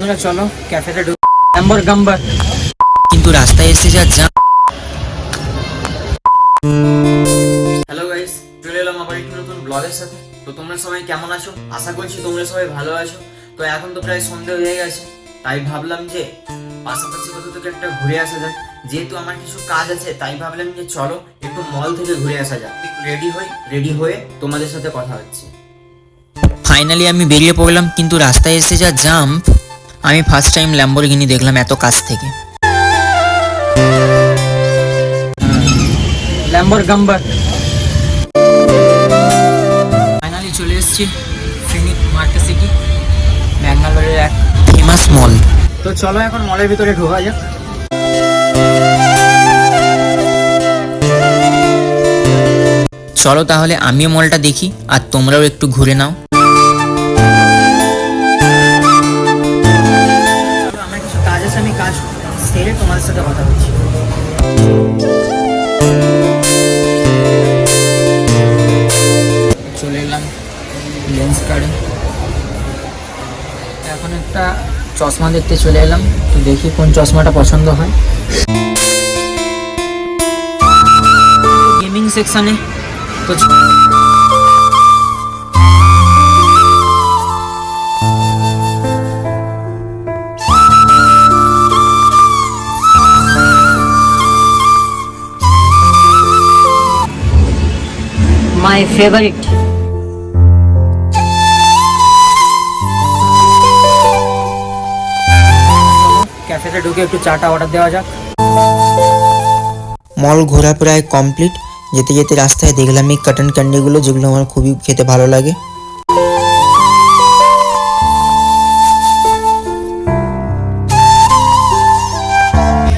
বন্ধুরা, চলো, ক্যাফেতে ঢুক নাম্বার গাম্বার কিন্তু রাস্তায় এসে যা যা হ্যালো গাইস চলে এলাম আবার একটি নতুন ব্লগের সাথে। তো তোমরা সবাই কেমন আছো? আশা করছি তোমরা সবাই ভালো আছো। তো এখন তো প্রায় সন্ধে হয়ে গেছে, তাই ভাবলাম যে পাশাপাশি কোথাও থেকে একটা ঘুরে আসা যাক। যেহেতু আমার কিছু কাজ আছে, তাই ভাবলাম যে চলো, একটু মল থেকে ঘুরে আসা যাক। রেডি হই রেডি হয়ে তোমাদের সাথে কথা হচ্ছে। ফাইনালি আমি বেরিয়ে পড়লাম, কিন্তু রাস্তায় এসে যা জাম্প আমি ফার্স্ট টাইম ল্যাম্বরগিনি দেখলাম এত কাছ থেকে। ল্যাম্বার গাম্বার ফাইনালি চলে এসেছি ফিনিক মার্কেট সিটি ব্যাঙ্গালোরের এক ফেমাস মল তো চলো এখন মলের ভিতরে ঢোকা যাক। চলো তাহলে আমিও মলটা দেখি আর তোমরাও একটু ঘুরে নাও। সেরে তোমাদের সাথে কথা বলছি। চলে এলাম লেন্স কার্ডে এখন একটা চশমা দেখতে চলে এলাম, তো দেখি কোন চশমাটা পছন্দ হয়। গেমিং সেকশনে তো my favorite. ক্যাফেতে ঢুকে একটু চাটা অর্ডার দেওয়া যাক। মল ঘোরা প্রায় কমপ্লিট। যেতে যেতে রাস্তায় দেখলাম এই কাটন ক্যান্ডিগুলো যেগুলো আমার খুবই খেতে ভালো লাগে।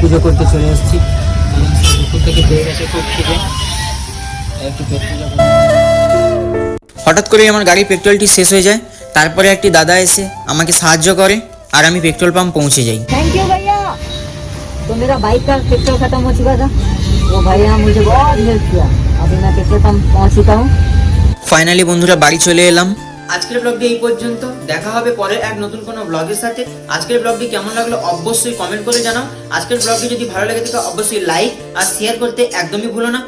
পুজো করতে চলে এসেছি। দুপুর থেকে পেয়ে গেছে খুব খিদে। একটু পেট্রোল হঠাৎ করে আমার গাড়ির পেট্রোলটি শেষ হয়ে যায় তারপরে একটি দাদা এসে আমাকে সাহায্য করে আর আমি পেট্রোল পাম্প পৌঁছে যাই थैंक यू भैया तो मेरा बाइक का पेट्रोल खत्म हो चुका था वो भैया मुझे बहुत हेल्प किया अभी मैं पेट्रोल पंप पहुंच चुका हूँ ফাইনালি বন্ধুরা বাড়ি চলে এলাম আজকের ব্লগটি এই পর্যন্ত দেখা হবে পরের এক নতুন কোনো ব্লগের সাথে আজকের ব্লগটি কেমন লাগলো অবশ্যই কমেন্ট করে জানাও আজকের ব্লগটি যদি ভালো লেগে থাকে অবশ্যই লাইক আর শেয়ার করতে একদমই ভুলো না